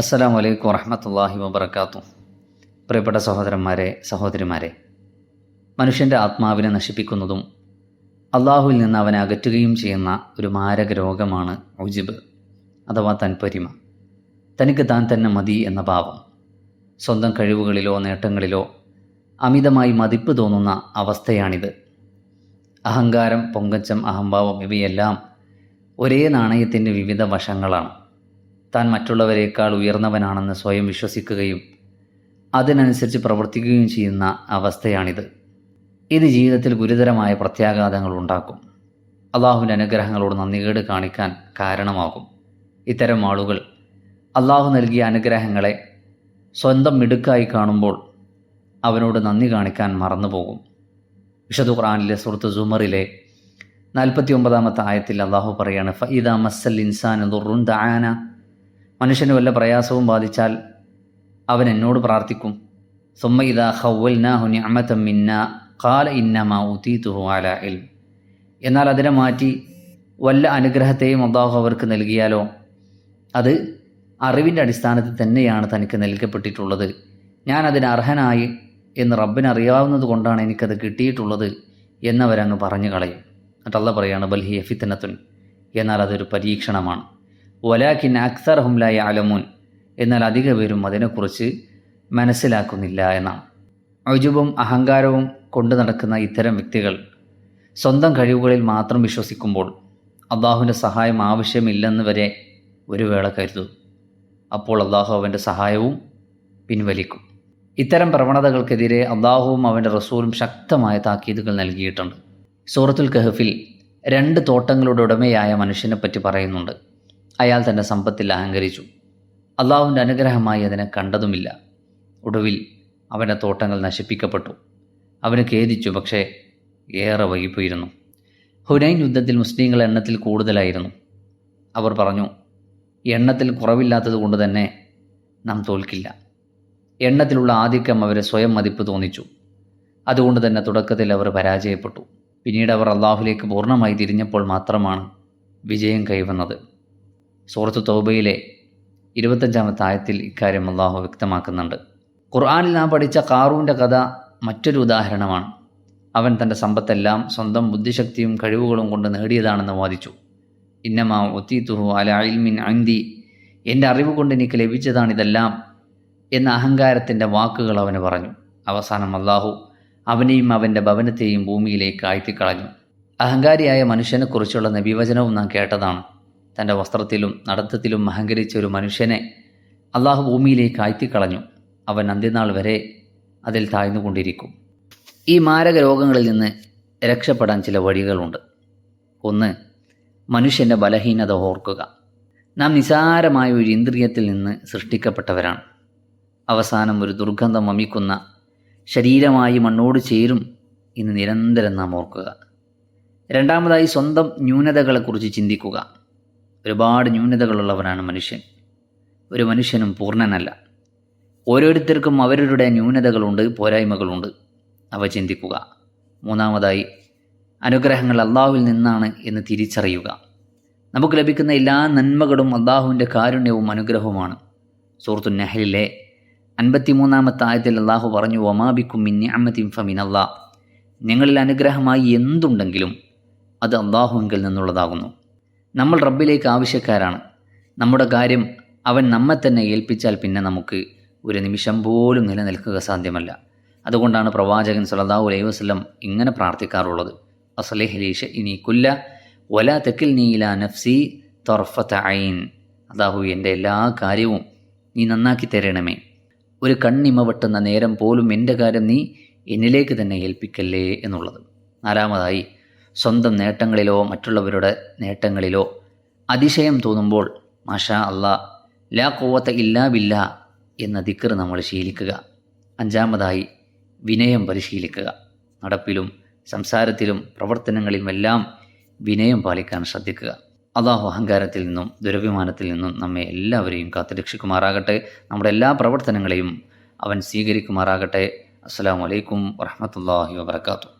അസ്സലാമു വലൈക്കും വറഹമത്തല്ലാഹി വബർക്കാത്തു പ്രിയപ്പെട്ട സഹോദരന്മാരെ സഹോദരിമാരെ മനുഷ്യന്റെ ആത്മാവിനെ നശിപ്പിക്കുന്നതും അള്ളാഹുവിൽ നിന്ന് അവനെ അകറ്റുകയും ചെയ്യുന്ന ഒരു മാരക രോഗമാണ് ഉജിബ് അഥവാ തൻപരിമ. തനിക്ക് താൻ തന്നെ മതി എന്ന ഭാവം സ്വന്തം കഴിവുകളിലോ നേട്ടങ്ങളിലോ അമിതമായി മതിപ്പ് തോന്നുന്ന അവസ്ഥയാണിത്. അഹങ്കാരം പൊങ്കച്ചം അഹംഭാവം ഇവയെല്ലാം ഒരേ നാണയത്തിന്റെ വിവിധ വശങ്ങളാണ്. താൻ മറ്റുള്ളവരെക്കാൾ ഉയർന്നവനാണെന്ന് സ്വയം വിശ്വസിക്കുകയും അതിനനുസരിച്ച് പ്രവർത്തിക്കുകയും ചെയ്യുന്ന അവസ്ഥയാണിത്. ഇത് ജീവിതത്തിൽ ഗുരുതരമായ പ്രത്യാഘാതങ്ങൾ ഉണ്ടാക്കും. അള്ളാഹുവിന്റെ അനുഗ്രഹങ്ങളോട് നന്ദികേട് കാണിക്കാൻ കാരണമാകും. ഇത്തരം ആളുകൾ അള്ളാഹു നൽകിയ അനുഗ്രഹങ്ങളെ സ്വന്തം മിടുക്കായി കാണുമ്പോൾ അവനോട് നന്ദി കാണിക്കാൻ മറന്നുപോകും. വിശുദ്ധ ഖുറാനിലെ സുഹൃത്ത് സുമറിലെ നാൽപ്പത്തി ഒമ്പതാമത്തെ ആയത്തിൽ അള്ളാഹു പറയാണ് ഫൈദ മസ്സൽ ഇൻസാൻ ദുറുൻ ദാന മനുഷ്യന് വല്ല പ്രയാസവും ബാധിച്ചാൽ അവൻ എന്നോട് പ്രാർത്ഥിക്കും. സുമ്മ ഇദാ ഹൗവൽനാഹു ഖാല ഇന്നമാ ഉതീതുഹു അലാ ഇൽം. എന്നാൽ അതിനെ മാറ്റി വല്ല അനുഗ്രഹത്തെയും അള്ളാഹു അവർക്ക് നൽകിയാലോ? അത് അറിവിന്റെ അടിസ്ഥാനത്തിൽ തന്നെയാണ് തനിക്ക് നൽകപ്പെട്ടിട്ടുള്ളത്. ഞാൻ അതിന് അർഹനായി എന്ന് റബ്ബിന് അറിയാവുന്നത് കൊണ്ടാണ് എനിക്കത് കിട്ടിയിട്ടുള്ളത് എന്നവരങ്ങ് പറഞ്ഞു കളയും. എന്നിട്ടല്ല പറയാണ് ബൽഹി എഫിത്തനത്തുൻ എന്നാൽ അതൊരു പരീക്ഷണമാണ്. വലാക്കിൻ അക്സർ ഹുംലായ അലമുൻ എന്നാൽ അധിക പേരും അതിനെക്കുറിച്ച് മനസ്സിലാക്കുന്നില്ല എന്നാണ്. അജുബും അഹങ്കാരവും കൊണ്ടു നടക്കുന്ന ഇത്തരം വ്യക്തികൾ സ്വന്തം കഴിവുകളിൽ മാത്രം വിശ്വസിക്കുമ്പോൾ അള്ളാഹുവിന്റെ സഹായം ആവശ്യമില്ലെന്ന് വരെ ഒരു വേള കരുതും. അപ്പോൾ അള്ളാഹു അവന്റെ സഹായവും പിൻവലിക്കും. ഇത്തരം പ്രവണതകൾക്കെതിരെ അള്ളാഹുവും അവന്റെ റസൂലും ശക്തമായ താക്കീതുകൾ നൽകിയിട്ടുണ്ട്. സൂറത്തുൽ കഹഫിൽ രണ്ട് തോട്ടങ്ങളുടെ ഉടമയായ മനുഷ്യനെപ്പറ്റി പറയുന്നുണ്ട്. അയാൾ തന്റെ സമ്പത്തിൽ അഹങ്കരിച്ചു. അള്ളാഹുവിന്റെ അനുഗ്രഹമായി അതിനെ കണ്ടതുമില്ല. ഒടുവിൽ അവന്റെ തോട്ടങ്ങൾ നശിപ്പിക്കപ്പെട്ടു. അവന് ഖേദിച്ചു പക്ഷേ ഏറെ വൈകിപ്പോയിരുന്നു. ഹുനൈൻ യുദ്ധത്തിൽ മുസ്ലിങ്ങൾ എണ്ണത്തിൽ കൂടുതലായിരുന്നു. അവർ പറഞ്ഞു എണ്ണത്തിൽ കുറവില്ലാത്തത് കൊണ്ട് തന്നെ നാം തോൽക്കില്ല. എണ്ണത്തിലുള്ള ആധിക്യം അവരെ സ്വയം മതിപ്പ് തോന്നിച്ചു. അതുകൊണ്ട് തന്നെ തുടക്കത്തിൽ അവർ പരാജയപ്പെട്ടു. പിന്നീട് അവർ അള്ളാഹുലേക്ക് പൂർണമായി തിരിഞ്ഞപ്പോൾ മാത്രമാണ് വിജയം കൈവന്നത്. സൂറത്ത് തൗബയിലെ ഇരുപത്തഞ്ചാമത്തെ ആയത്തിൽ ഇക്കാര്യം അള്ളാഹു വ്യക്തമാക്കുന്നുണ്ട്. ഖുർആാനിൽ നാം പഠിച്ച കാറൂന്റെ കഥ മറ്റൊരു ഉദാഹരണമാണ്. അവൻ തന്റെ സമ്പത്തെല്ലാം സ്വന്തം ബുദ്ധിശക്തിയും കഴിവുകളും കൊണ്ട് നേടിയതാണെന്ന് വാദിച്ചു. ഇന്നമാ ഒത്തീത്തുഹു അല അൽമിൻ അന്തി എന്റെ അറിവ് കൊണ്ട് എനിക്ക് ലഭിച്ചതാണിതെല്ലാം എന്ന അഹങ്കാരത്തിന്റെ വാക്കുകൾ അവന് പറഞ്ഞു. അവസാനം അള്ളാഹു അവനെയും അവന്റെ ഭവനത്തെയും ഭൂമിയിലേക്ക് ആഴ്ത്തിക്കളഞ്ഞു. അഹങ്കാരിയായ മനുഷ്യനെക്കുറിച്ചുള്ള നബിവചനവും നാം കേട്ടതാണ്. തന്റെ വസ്ത്രത്തിലും നടത്തത്തിലും അഹങ്കരിച്ച ഒരു മനുഷ്യനെ അള്ളാഹു ഭൂമിയിലേക്ക് ആഴ്ത്തിക്കളഞ്ഞു. അവൻ അന്ത്യനാൾ വരെ അതിൽ താഴ്ന്നുകൊണ്ടിരിക്കും. ഈ മാരക രോഗങ്ങളിൽ നിന്ന് രക്ഷപ്പെടാൻ ചില വഴികളുണ്ട്. ഒന്ന് മനുഷ്യന്റെ ബലഹീനത ഓർക്കുക. നാം നിസാരമായ ഒരു ഇന്ദ്രിയത്തിൽ നിന്ന് സൃഷ്ടിക്കപ്പെട്ടവരാണ്. അവസാനം ഒരു ദുർഗന്ധം വമിക്കുന്ന ശരീരമായി മണ്ണോട് ചേരും എന്ന് നിരന്തരം നാം ഓർക്കുക. രണ്ടാമതായി സ്വന്തം ന്യൂനതകളെക്കുറിച്ച് ചിന്തിക്കുക. ഒരുപാട് ന്യൂനതകളുള്ളവനാണ് മനുഷ്യൻ. ഒരു മനുഷ്യനും പൂർണനല്ല. ഓരോരുത്തർക്കും അവരുടെ ന്യൂനതകളുണ്ട് പോരായ്മകളുണ്ട്. അവ ചിന്തിക്കുക. മൂന്നാമതായി അനുഗ്രഹങ്ങൾ അള്ളാഹുവിൽ നിന്നാണ് എന്ന് തിരിച്ചറിയുക. നമുക്ക് ലഭിക്കുന്ന എല്ലാ നന്മകളും അള്ളാഹുവിന്റെ കാരുണ്യവും അനുഗ്രഹവുമാണ്. സൂറത്തു നെഹലിലെ അൻപത്തിമൂന്നാമത്തെ ആയത്തിൽ അള്ളാഹു പറഞ്ഞു ഒമാബിക്കും മിന്നി അമ്മത്തിം ഫമിൻ അള്ളാഹ് നിങ്ങളിൽ അനുഗ്രഹമായി എന്തുണ്ടെങ്കിലും അത് അള്ളാഹുവിൽ നിന്നുള്ളതാകുന്നു. നമ്മൾ റബ്ബിലേക്ക് ആവശ്യക്കാരാണ്. നമ്മുടെ കാര്യം അവൻ നമ്മെ തന്നെ ഏൽപ്പിച്ചാൽ പിന്നെ നമുക്ക് ഒരു നിമിഷം പോലും നിലനിൽക്കുക സാധ്യമല്ല. അതുകൊണ്ടാണ് പ്രവാചകൻ സല്ലല്ലാഹു അലൈഹി വസല്ലം ഇങ്ങനെ പ്രാർത്ഥിക്കാറുള്ളത്. അസലേഹലീഷ ഇനി കുല്ല ഒല തെക്കിൽ നീല നഫ്സി തൊർഫത്ത് ഐൻ. അതാഹു എന്റെ എല്ലാ കാര്യവും നീ നന്നാക്കി തരണമേ. ഒരു കണ്ണിമ വെട്ടുന്ന നേരം പോലും എന്റെ കാര്യം നീ എന്നിലേക്ക് തന്നെ ഏൽപ്പിക്കല്ലേ എന്നുള്ളത്. നാലാമതായി സ്വന്തം നേട്ടങ്ങളിലോ മറ്റുള്ളവരുടെ നേട്ടങ്ങളിലോ അതിശയം തോന്നുമ്പോൾ മാഷാ അള്ളാ ലാ കോവത്ത ഇല്ലാ എന്ന ദിക്കർ നമ്മൾ ശീലിക്കുക. അഞ്ചാമതായി വിനയം പരിശീലിക്കുക. നടപ്പിലും സംസാരത്തിലും പ്രവർത്തനങ്ങളിലുമെല്ലാം വിനയം പാലിക്കാൻ ശ്രദ്ധിക്കുക. അള്ളാഹു അഹങ്കാരത്തിൽ നിന്നും ദുരഭിമാനത്തിൽ നിന്നും നമ്മെ എല്ലാവരെയും കാത്തുരക്ഷിക്കുമാറാകട്ടെ. നമ്മുടെ എല്ലാ പ്രവർത്തനങ്ങളെയും അവൻ സ്വീകരിക്കുമാറാകട്ടെ. അസ്സാം വലൈക്കും വറഹമത്തല്ലാഹി വാബർക്കാത്തു